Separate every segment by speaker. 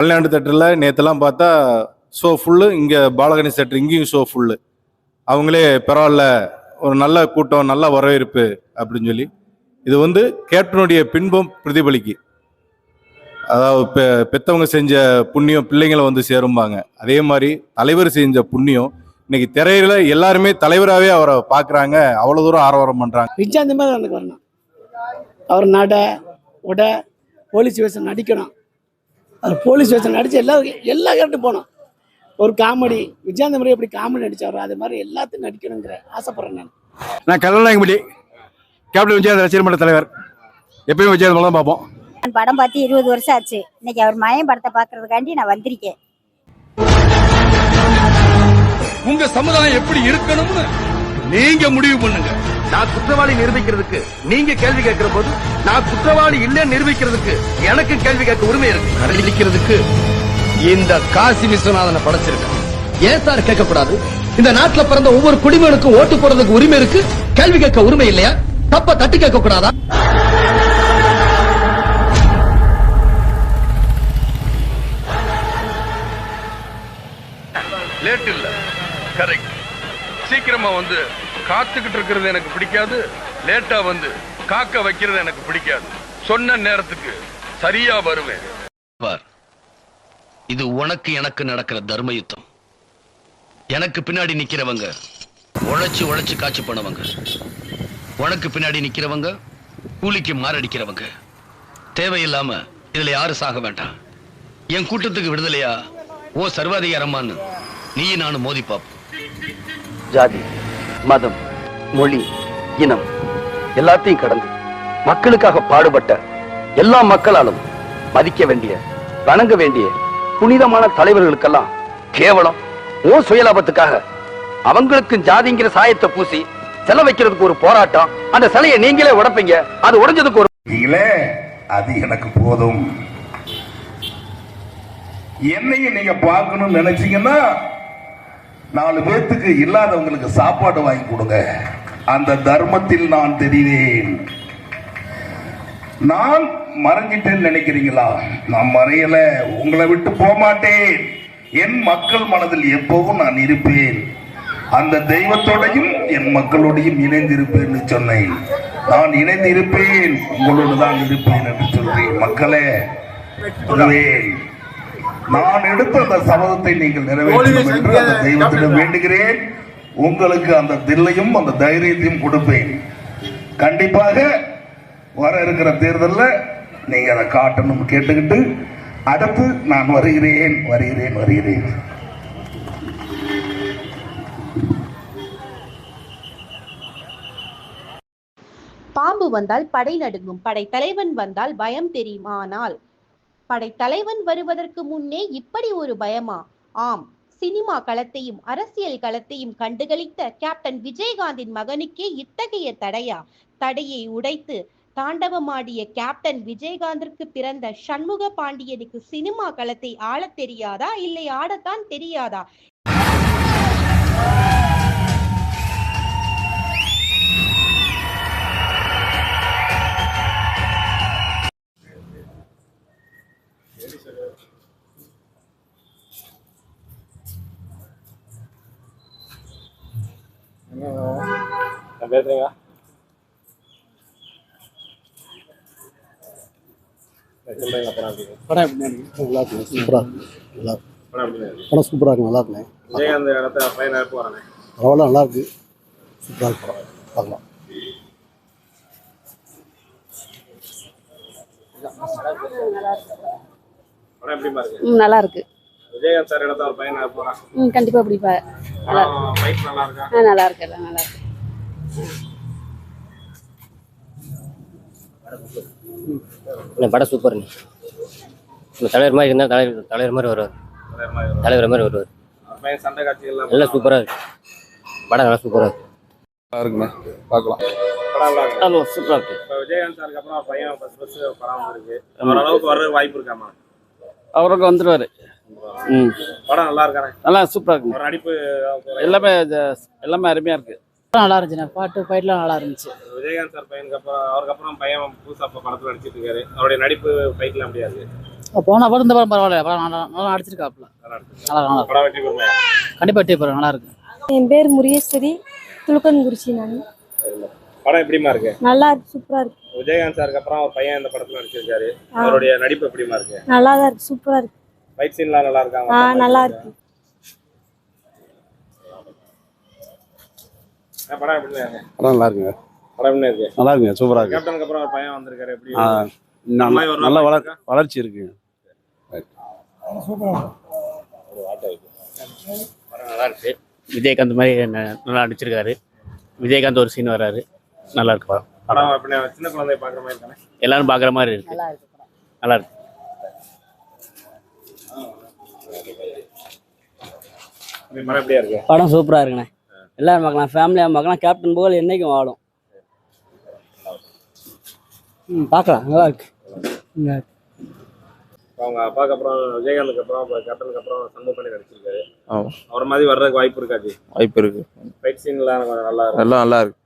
Speaker 1: கல்யாண்டு தேட்டரில் நேற்றுலாம் பார்த்தா show full இங்கே பாலகணேஷ் தேட்டர் இங்கேயும் ஷோ ஃபுல்லு அவங்களே பரவாயில்ல ஒரு நல்ல கூட்டம் நல்ல வரவேற்பு அப்படின்னு சொல்லி. இது வந்து கேப்டனுடைய பின்பம் பிரதிபலிக்கு. அதாவது பெ பெத்தவங்க செஞ்ச புண்ணியம் பிள்ளைங்களை வந்து சேரும்பாங்க. அதே மாதிரி தலைவர் செஞ்ச புண்ணியம் இன்னைக்கு திரையில எல்லாருமே தலைவராகவே அவரை பார்க்குறாங்க. அவ்வளோ தூரம் ஆரவாரம் பண்ணுறாங்க
Speaker 2: விஜய் மாதிரி எனக்கு வரணும் அவர் நட உட போலீஸ் வேஷம் நடிக்கணும். அவர் போலீஸ் வேஷம் நடித்து எல்லா எல்லா கேரக்டரும் போகணும் ஒரு காமெடி விஜயாந்த மாதிரி எப்படி காமெடி நடிச்சாரோ அது மாதிரி எல்லாத்தையும் நடிக்கணுங்கிற ஆசைப்படுறேன் நான்.
Speaker 3: நான் கல்லநாயகம்படி கேப்டன் விஜயகாந்த் ரசிகர் மன்ற தலைவர். எப்பயும் விஜயகாந்த் தான் பார்ப்போம்.
Speaker 4: நான் படம் பார்த்து இருபது வருஷம் ஆச்சு. இன்னைக்கு அவர் மயம் படத்தை பார்க்கறதுக்காண்டி நான் வந்திருக்கேன்.
Speaker 5: உங்க சமுதாயம் எப்படி இருக்கணும்னு நீங்க முடிவு பண்ணுங்க.
Speaker 6: நான் குற்றவாளி நிரூபிக்கிறதுக்கு நீங்க கேள்வி கேட்கிற போது நான் குற்றவாளி இல்ல நிரூபிக்கிறதுக்கு எனக்கு கேள்வி கேட்க உரிமை இருக்கு.
Speaker 5: கடலிக்கிறதுக்கு இந்த காசி விஸ்வநாதனை படைச்சிருக்கேன்.
Speaker 6: ஏன் சார் கேட்க கூடாது இந்த நாட்டுல பிறந்த ஒவ்வொரு குடிமகனுக்கும் ஓட்டு போடுறதுக்கு உரிமை இருக்கு. கேள்வி கேட்க உரிமை இல்லையா? தப்ப தட்டி கேட்க கூடாதா
Speaker 5: லேட் இல்ல. கரெக்ட் சீக்கிரமா வந்து காத்துக்கிட்டு இருக்கிறது எனக்கு பிடிக்காது. லேட்டா வந்து காக்க வைக்கிறது எனக்கு பிடிக்காது. சொன்ன நேரத்துக்கு சரியா வருவேன்.
Speaker 7: இது உனக்கு எனக்கு நடக்கிற தர்ம யுத்தம் எனக்கு பின்னாடி நிக்கிறவங்க உழைச்சு உழைச்சு காட்சி பண்ணவங்க. உனக்கு பின்னாடி நிக்கிறவங்க கூலிக்கு மாரடிக்கிறவங்க. தேவையில்லாம இதுல யாரும் சாக வேண்டாம். என் கூட்டத்துக்கு விடுதலையா? ஓ சர்வாதிகாரமான்னு நீ நானும் மோதி பார்ப்போம்.
Speaker 6: ஜாதி. மதம் மொழி இனம் எல்லாத்தையும் கடந்து மக்களுக்காக பாடுபட்ட எல்லா மக்களாலும் மதிக்க வேண்டிய வணங்க வேண்டிய புனிதமான தலைவர்களுக்கெல்லாம் கேவலம் ஓ சுயலாபத்துக்காக அவங்களுக்கு ஜாதிங்கிற சாயத்தை பூசி செல வைக்கிறதுக்கு ஒரு போராட்டம். அந்த சிலையை நீங்களே உடப்பீங்க. அது உடைஞ்சதுக்கு ஒரு
Speaker 8: நீங்களே அது எனக்கு போதும். என்னையும் நீங்க பார்க்கணும்னு நினைச்சீங்கன்னா நாலு பேர்த்துக்கு இல்லாதவங்களுக்கு சாப்பாடு வாங்கி கொடுங்க. அந்த தர்மத்தில் நான் தெரிவேன். நான் மறைஞ்சிட்டேன்னு நினைக்கிறீங்களா? நான் மறையல. உங்களை விட்டு போக மாட்டேன் என் மக்கள் மனதில் எப்பவும் நான் இருப்பேன். அந்த தெய்வத்தோடையும் என் மக்களோடையும் இணைந்திருப்பேன்னு சொன்னேன். நான் இணைந்து இருப்பேன் உங்களோடு தான் இருப்பேன் என்று சொல்றேன். மக்களே நான் எடுத்த அந்த சபதத்தை நீங்கள் நிறைவேற்றணும் என்று அந்த தெய்வத்திடம் வேண்டுகிறேன். உங்களுக்கு அந்த தில்லையும் அந்த தைரியத்தையும் கொடுப்பேன். கண்டிப்பாக வர இருக்கிற தேர்தலில் நீங்க அதை காட்டணும் கேட்டுக்கிட்டு அடுத்து நான் வருகிறேன் வருகிறேன் வருகிறேன்.
Speaker 9: பாம்பு வந்தால் படை நடுங்கும் படைத்தலைவன் வந்தால் பயம் தெரியும் ஆனால் படைத்தலைவன் வருவதற்கு முன்னே இப்படி ஒரு பயமா? ஆம் சினிமா களத்தையும் அரசியல் களத்தையும் கண்டுகளித்த கேப்டன் விஜயகாந்தின் மகனுக்கே இத்தகைய தடையா? தடையை உடைத்து தாண்டவமாடிய கேப்டன் விஜயகாந்திற்கு பிறந்த சண்முக பாண்டியனுக்கு சினிமா களத்தை ஆளத் தெரியாதா? இல்லை ஆடத்தான் தெரியாதா?
Speaker 2: படம் எப்படி நடிக்கும் நல்லா இருக்கு. சூப்பராக இருக்கு. நல்லா படம் சூப்பராக இருக்கு? நல்லா இருக்குண்ணே
Speaker 1: விஜயகாந்த் இடத்த பையனை போறானே.
Speaker 2: பரவாயில்ல நல்லா இருக்கு. சூப்பராக இருக்கு படம். பார்க்கலாம்.
Speaker 1: படம்
Speaker 10: நல்லா இருக்கு.
Speaker 1: விஜயகாந்த் சார் இடத்த ஒரு பையனை போறான்.
Speaker 10: ம் கண்டிப்பா பிடிப்பா நல்லா
Speaker 1: நல்லா
Speaker 10: ஆ நல்லா இருக்கு எல்லாம் நல்லா இருக்கு.
Speaker 6: படம் சூப்பருங்க தலைவர் மாதிரி இருந்தால் தலைவர் தலைவர் மாதிரி வருவார். தலைவர் மாதிரி வருவார். எல்லாம் சூப்பராக இருக்கு. படம் நல்லா சூப்பராக இருக்கு.
Speaker 3: நல்லா இருக்குண்ணே. பார்க்கலாம்.
Speaker 1: நல்லா இருக்கு.
Speaker 6: ஆமாம் சூப்பராக இருக்கு.
Speaker 1: இப்போ விஜயகாந்த் சாருக்கு அப்புறம் பையன் ஃபர்ஸ்ட் ஃபர்ஸ்ட் படம் இருக்கு ஓரளவுக்கு வர வாய்ப்பு இருக்காமா?
Speaker 2: அவருக்கு வந்துருவாரு. ம்
Speaker 1: படம் நல்லா இருக்கானே?
Speaker 2: நல்லா சூப்பராக இருக்கு.
Speaker 1: ஒரு நடிப்பு
Speaker 2: எல்லாமே எல்லாமே அருமையாக இருக்கு. நல்லா இருந்துச்சுண்ணே. பாட்டு ஃபைட்லாம் நல்லா இருந்துச்சு.
Speaker 1: விஜயகாந்த் சார் பையனுக்கு அப்புறம் அவருக்கு அப்புறம் பையன் புதுசா இப்ப படத்துல நடிச்சிட்டு இருக்காரு. அவருடைய நடிப்பு ஃபைட்லாம் முடியாது
Speaker 10: போன படம் இந்த படம் பரவாயில்ல படம் நல்லா நல்லா நடிச்சிருக்காப்புல. நல்லா நல்லா
Speaker 11: படம் வெற்றி பெறுமா
Speaker 10: கண்டிப்பா வெற்றி பெறும். நல்லா இருக்கு.
Speaker 12: என் பேர் முரியேஸ்வரி துலுக்கன்குறிச்சி நான்.
Speaker 11: படம் எப்படிமா இருக்கு?
Speaker 12: நல்லா இருக்கு சூப்பரா இருக்கு.
Speaker 11: விஜயகாந்த் சாருக்கு அப்புறம் அவர் பையன் இந்த படத்துல நடிச்சிருக்காரு. அவருடைய நடிப்பு எப்படிமா இருக்கு?
Speaker 12: நல்லா தான் இருக்கு சூப்பரா இருக்கு.
Speaker 11: ஃபைட் சீன்லாம் நல்லா இருக்காங்க
Speaker 12: ஆ நல்லா இருக்கு.
Speaker 11: படம் எப்படி இருக்கு
Speaker 3: படம் நல்லா இருக்குங்க.
Speaker 11: படம் எப்படி இருக்கு
Speaker 3: நல்லா இருக்குங்க சூப்பராக இருக்கு.
Speaker 11: கேப்டனுக்கு அப்புறம் ஒரு பையன் வந்திருக்காரு எப்படி?
Speaker 3: நல்ல வளர்
Speaker 11: இருக்கா?
Speaker 3: வளர்ச்சி
Speaker 11: படம் நல்லா இருக்கு.
Speaker 10: விஜயகாந்த் மாதிரி நல்லா நடிச்சிருக்காரு. விஜயகாந்த் ஒரு சீன் வராரு. நல்லா இருக்கு படம்.
Speaker 11: படம் சின்ன குழந்தை பாக்குற மாதிரி இருக்கானே?
Speaker 10: எல்லாரும் பாக்குற மாதிரி இருக்கு. நல்லா இருக்கு
Speaker 11: இந்த படம் எப்படியா இருக்கு?
Speaker 10: படம் சூப்பரா இருக்குண்ணே. எல்லாரும் பார்க்கலாம். ஃபேமிலியாக பார்க்கலாம். கேப்டன் புகழ் என்னைக்கும் வாழும். ம் பார்க்கலாம். நல்லா இருக்கு.
Speaker 11: அவங்க அப்பாக்கு அப்புறம் விஜயகாந்துக்கு அப்புறம் கேப்டனுக்கு அப்புறம் சண்முக பண்ணி நடிச்சிருக்காரு. அவர் மாதிரி வர்றதுக்கு வாய்ப்பு இருக்காது
Speaker 3: வாய்ப்பு இருக்கு.
Speaker 11: ஃபைட் சீன்லாம் கொஞ்சம் நல்லா இருக்கும்.
Speaker 3: எல்லாம் நல்லா இருக்கு.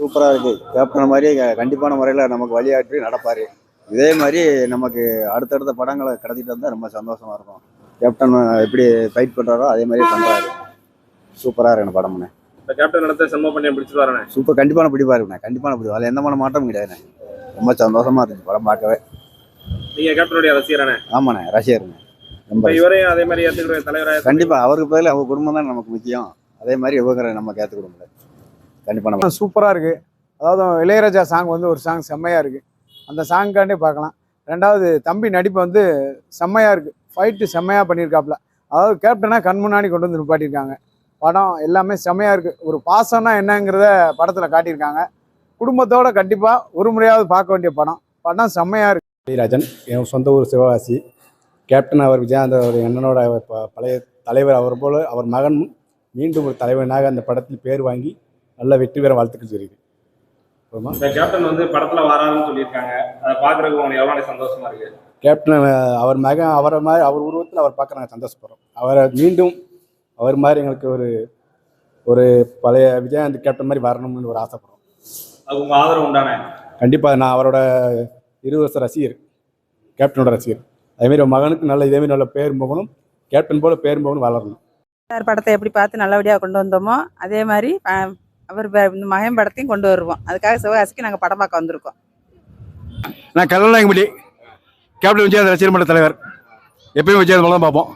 Speaker 3: சூப்பராக இருக்கு. கேப்டன் மாதிரி கண்டிப்பான முறையில் நமக்கு வழியாற்றி நடப்பார். இதே மாதிரி நமக்கு அடுத்தடுத்த படங்களை கடத்திட்டு வந்தால் ரொம்ப சந்தோஷமா இருக்கும். கேப்டன் எப்படி ஃபைட் பண்ணுறாரோ அதே மாதிரி பண்ணுறாரு சூப்பராக இருக்கு படம்ண்ணே
Speaker 11: இந்த கேப்டன் நடத்த சண்முக பண்ணியை பிடிச்சிட்டு வரேன்?
Speaker 3: சூப்பர் கண்டிப்பான பிடிப்பா இருக்குண்ணே கண்டிப்பான பிடிப்பா அதில் எந்த மாதிரி மாற்றமும் கிடையாதுண்ணே. ரொம்ப சந்தோஷமா இருந்துச்சு படம் பார்க்கவே.
Speaker 11: நீங்க கேப்டனுடைய ரசிகரானே
Speaker 3: ஆமாண்ணே ரசிகருங்க ரொம்ப
Speaker 11: இப்ப இவரையும் அதே மாதிரி ஏத்துக்கிற தலைவராக
Speaker 3: கண்டிப்பா அவருக்கு பதில் அவங்க குடும்பம் தான் நமக்கு முக்கியம். அதே மாதிரி இவங்க நம்ம கேத்துக்கிட முடியாது கண்டிப்பா நம்ம
Speaker 13: சூப்பராக இருக்குது அதாவது இளையராஜா சாங் வந்து ஒரு சாங் செம்மையாக இருக்குது அந்த சாங்காண்டே பார்க்கலாம். ரெண்டாவது தம்பி நடிப்பு வந்து செம்மையாக இருக்குது ஃபைட்டு செம்மையாக பண்ணியிருக்காப்புல. அதாவது கேப்டனாக கண் முன்னாடி கொண்டு வந்து நிப்பாட்டியிருக்காங்க. படம் எல்லாமே செம்மையாக இருக்குது ஒரு பாசம்னா என்னங்கிறத படத்தில் காட்டியிருக்காங்க. குடும்பத்தோடு கண்டிப்பாக ஒரு முறையாவது பார்க்க வேண்டிய படம். படம் செம்மையாக இருக்குது
Speaker 3: ஸ்ரீராஜன் என் சொந்த ஊர் சிவகாசி. கேப்டன் அவர் விஜயானந்த் அவர் அண்ணனோட ப- பழைய தலைவர் அவர் போல அவர் மகன் மீண்டும் ஒரு தலைவனாக அந்த படத்தில் பேர் வாங்கி நல்ல வெற்றி பெற வாழ்த்துக்கள் தெரியுது
Speaker 11: கேப்டன் வந்து படத்துல வராருன்னு சொல்லியிருக்காங்க. அதை பாக்குறதுக்கு உங்களுக்கு எவ்வளவு சந்தோஷமா இருக்கு?
Speaker 3: கேப்டன் அவர் மகன் அவரை மாதிரி அவர் உருவத்தில் அவர் பார்க்க நாங்கள் சந்தோஷப்படுறோம். அவரை மீண்டும் அவர் மாதிரி எங்களுக்கு ஒரு ஒரு பழைய விஜயகாந்த் கேப்டன் மாதிரி வரணும்னு ஒரு ஆசைப்படுறோம்.
Speaker 11: அது உங்க ஆதரவு உண்டானே?
Speaker 3: கண்டிப்பாக நான் அவரோட இருபது வருஷம் ரசிகர் கேப்டனோட ரசிகர். அதேமாரி மகனுக்கு நல்ல இதேமாரி நல்ல பேரும் போகணும். கேப்டன் போல பேரும் போகணும் வளரணும்.
Speaker 10: சார் படத்தை எப்படி பார்த்து நல்லபடியாக கொண்டு வந்தோமோ அதே மாதிரி அவர் இந்த மகன் படத்தையும் கொண்டு வருவோம். அதுக்காக சிவகாசிக்கு நாங்கள் படம் பார்க்க வந்திருக்கோம்.
Speaker 3: நான் கல்லநாயகம்படி கேப்டன் விஜயகாந்த் ரசிகர் மன்ற தலைவர். எப்பயும் விஜயகாந்த் படம் பார்ப்போம்.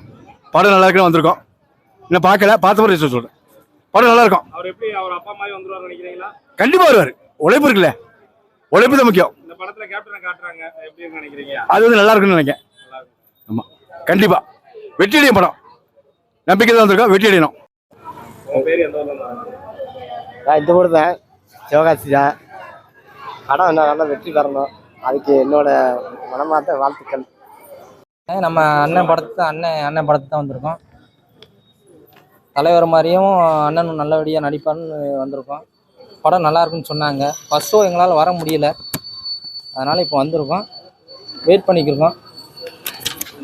Speaker 3: படம் நல்லா இருக்குன்னு வந்திருக்கோம். இன்னும் பார்க்கல பார்த்த மாதிரி சொல்கிறேன் படம் நல்லா இருக்கும்.
Speaker 11: அவர் எப்படி அவர் அப்பா மாதிரி வந்துருவாரு நினைக்கிறீங்களா?
Speaker 3: கண்டிப்பாக வருவார். உழைப்பு இருக்குல்ல. உழைப்பு தான் முக்கியம்.
Speaker 11: இந்த படத்துல கேப்டனை காட்டுறாங்க. எப்படி இருக்குன்னு நினைக்கிறீங்க?
Speaker 3: அது வந்து நல்லா இருக்குன்னு நினைக்கிறேன். ஆமாம் கண்டிப்பாக வெற்றி அடையும் படம். நம்பிக்கை தான் வந்திருக்கோம் வெற்றி அடையணும்
Speaker 2: நான் இந்த ஊர் தான் சிவகாசி தான் படம் என்ன நல்லா வெற்றி பெறணும். அதுக்கு என்னோட மனமார்ந்த வாழ்த்துக்கள்.
Speaker 10: நம்ம அண்ணன் படத்தை அண்ணன் அண்ணன் படத்தை தான் வந்திருக்கோம். தலைவர் மாதிரியும் அண்ணனும் நல்லபடியாக நடிப்பான்னு வந்திருக்கோம். படம் நல்லா இருக்குன்னு சொன்னாங்க. ஃபர்ஸ்ட் ஷோ எங்களால் வர முடியல. அதனால் இப்போ வந்திருக்கோம். வெயிட் பண்ணிக்கிருக்கோம்.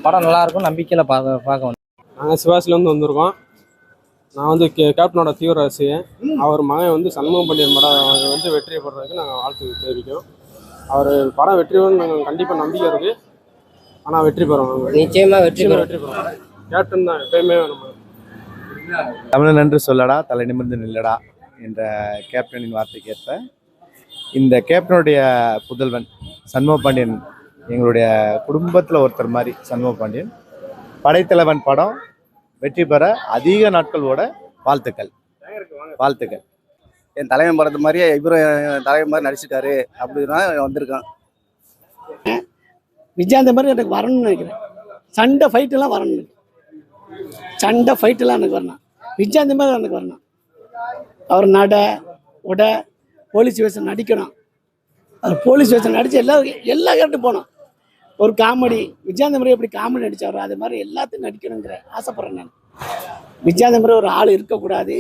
Speaker 10: படம் நல்லா இருக்கும் நம்பிக்கையில் பார்க்க பார்க்க வந்தோம்.
Speaker 13: நாங்கள் சிவாசிலேருந்து வந்திருக்கோம். நான் வந்து கே கேப்டனோட தீவிர ரசிகன். அவர் மகன் வந்து சண்முகம் பாண்டியன் படம் வந்து வெற்றி பெறதுக்கு நாங்கள் வாழ்த்து தெரிவிக்கிறோம். அவர் படம் வெற்றி பெறும் நாங்கள் கண்டிப்பாக நம்பிக்கை இருக்குது ஆனால் வெற்றி பெறும்
Speaker 10: நிச்சயமாக வெற்றி
Speaker 13: நிச்சயமா வெற்றி பெறும். கேப்டன் தான் எப்பயுமே நம்ம.
Speaker 3: தமிழன் என்று சொல்லடா தலை நிமிர்ந்து நில்லடா என்ற கேப்டனின் வார்த்தைக்கு ஏற்ப இந்த கேப்டனுடைய புதல்வன் சண்முக பாண்டியன் எங்களுடைய குடும்பத்தில் ஒருத்தர் மாதிரி சண்முக பாண்டியன் படைத்தலைவன் படம் வெற்றி பெற அதிக நாட்களோட வாழ்த்துக்கள். வாழ்த்துக்கள். என் தலைவன் படத்து மாதிரியே இவரும் என் தலைவன் மாதிரி நடிச்சிட்டாரு அப்படின்னா வந்திருக்கான்.
Speaker 2: விஜயாந்த மாதிரி எனக்கு வரணும்னு நினைக்கிறேன். சண்டை ஃபைட்டெல்லாம் வரணும் சண்டை ஃபைட்டெல்லாம் எனக்கு வரணும். விஜயாந்த மாதிரி எனக்கு வரணும். அவர் நட உட போலீஸ் வேஷம் நடிக்கணும் அவர் போலீஸ் வேஷம் நடித்து எல்லா எல்லா கேட்டு போனோம் ஒரு காமெடி. விஜயாந்த மாதிரி எப்படி காமெடி நடிச்சாரோ அது மாதிரி எல்லாத்தையும் நடிக்கணுங்கிற ஆசைப்பட்றேன் நான். விஜயாந்த மாதிரி ஒரு ஆள் இருக்கக்கூடாது.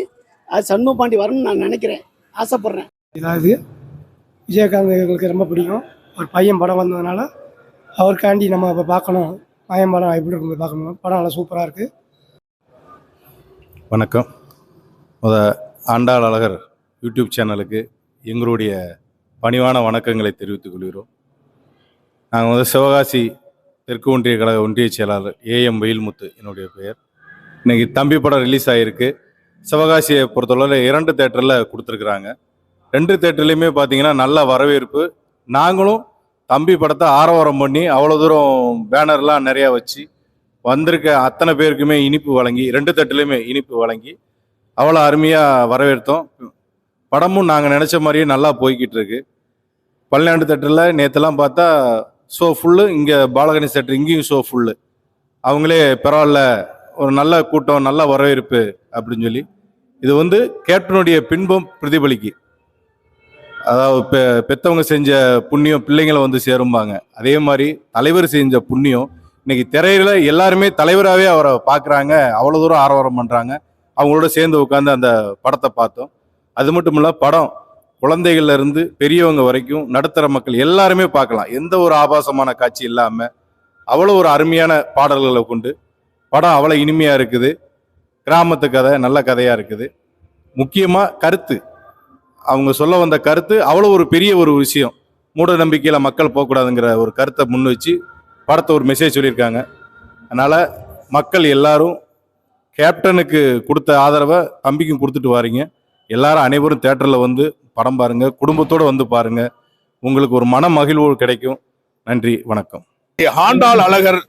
Speaker 2: அது சண்முக பாண்டி வரணும்னு நான் நினைக்கிறேன். ஆசைப்பட்றேன்.
Speaker 13: இதாவது விஜயகாந்த் எங்களுக்கு ரொம்ப பிடிக்கும். ஒரு பையன் படம் வந்ததுனால அவருக்காண்டி நம்ம இப்போ பார்க்கணும். பையன் படம் எப்படி இருக்கும் பார்க்கணும். படம் நல்லா சூப்பராக இருக்குது
Speaker 1: வணக்கம். முத ஆண்டாள் அழகர் யூடியூப் சேனலுக்கு எங்களுடைய பணிவான வணக்கங்களை தெரிவித்துக் கொள்கிறோம். நாங்கள் வந்து சிவகாசி தெற்கு ஒன்றிய கழக ஒன்றிய செயலாளர் ஏஎம் வெயில்முத்து என்னுடைய பெயர். இன்னைக்கு தம்பி படம் ரிலீஸ் ஆகிருக்கு சிவகாசியை பொறுத்தளவில் இரண்டு தேட்டரில் கொடுத்துருக்குறாங்க. ரெண்டு தேட்டர்லையுமே பார்த்தீங்கன்னா நல்ல வரவேற்பு. நாங்களும் தம்பி படத்தை ஆரவாரம் பண்ணி அவ்வளோ தூரம் பேனர்லாம் நிறையா வச்சு வந்திருக்க அத்தனை பேருக்குமே இனிப்பு வழங்கி ரெண்டு தட்டுலையுமே இனிப்பு வழங்கி அவ்வளோ அருமையாக வரவேற்றோம் படமும் நாங்கள் நினச்ச மாதிரியே நல்லா போய்கிட்டு இருக்கு. பல்லாண்டு தேட்டரில் நேற்றுலாம் பார்த்தா ஷோ ஃபுல்லு இங்கே பாலகணி தேட்டர் இங்கேயும் ஷோ ஃபுல்லு அவங்களே பரவாயில்ல ஒரு நல்ல கூட்டம் நல்ல வரவேற்பு அப்படின்னு சொல்லி. இது வந்து கேப்டனுடைய பின்பம் பிரதிபலிக்கு. அதாவது பெ பெத்தவங்க செஞ்ச புண்ணியம் பிள்ளைங்களை வந்து சேரும்பாங்க. அதே மாதிரி தலைவர் செஞ்ச புண்ணியம் இன்னைக்கு திரையில எல்லாருமே தலைவராகவே அவரை பார்க்குறாங்க அவ்வளோ தூரம் ஆரவாரம் பண்ணுறாங்க அவங்களோட சேர்ந்து உட்காந்து அந்த படத்தை பார்த்தோம். அது மட்டும் இல்லை படம் குழந்தைகள்ல இருந்து பெரியவங்க வரைக்கும் நடுத்தர மக்கள் எல்லாருமே பார்க்கலாம். எந்த ஒரு ஆபாசமான காட்சி இல்லாமல் அவ்வளோ ஒரு அருமையான பாடல்களை கொண்டு படம் அவ்வளோ இனிமையாக இருக்குது. கிராமத்து கதை நல்ல கதையாக இருக்குது. முக்கியமாக கருத்து. அவங்க சொல்ல வந்த கருத்து அவ்வளோ ஒரு பெரிய ஒரு விஷயம். மூட நம்பிக்கையில் மக்கள் போகக்கூடாதுங்கிற ஒரு கருத்தை முன் வச்சு படத்தை ஒரு மெசேஜ் சொல்லியிருக்காங்க. அதனால் மக்கள் எல்லாரும் கேப்டனுக்கு கொடுத்த ஆதரவை தம்பிக்கும் கொடுத்துட்டு வாரீங்க. எல்லாரும் அனைவரும் தேட்டரில் வந்து படம் பாருங்க குடும்பத்தோடு வந்து பாருங்க. உங்களுக்கு ஒரு மன மகிழ்வு கிடைக்கும். நன்றி வணக்கம்.
Speaker 8: ஆண்டாள் அழகர்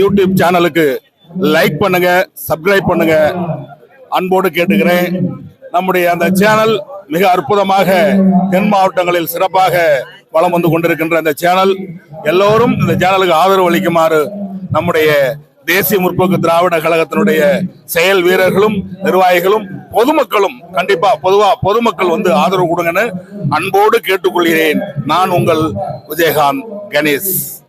Speaker 8: யூடியூப் சேனலுக்கு லைக் பண்ணுங்க சப்ஸ்கிரைப் பண்ணுங்க. அன்போடு கேட்டுக்கிறேன். நம்முடைய அந்த சேனல் மிக அற்புதமாக தென் மாவட்டங்களில் சிறப்பாக வளம் வந்து கொண்டிருக்கின்ற அந்த சேனல். எல்லோரும் இந்த சேனலுக்கு ஆதரவு அளிக்குமாறு நம்முடைய தேசிய முற்போக்கு திராவிட கழகத்தினுடைய செயல் வீரர்களும் நிர்வாகிகளும் பொதுமக்களும் கண்டிப்பா பொதுவா பொதுமக்கள் வந்து ஆதரவு கொடுங்கன்னு அன்போடு கேட்டுக்கொள்கிறேன். நான் உங்கள் விஜயகாந்த் கணேஷ்.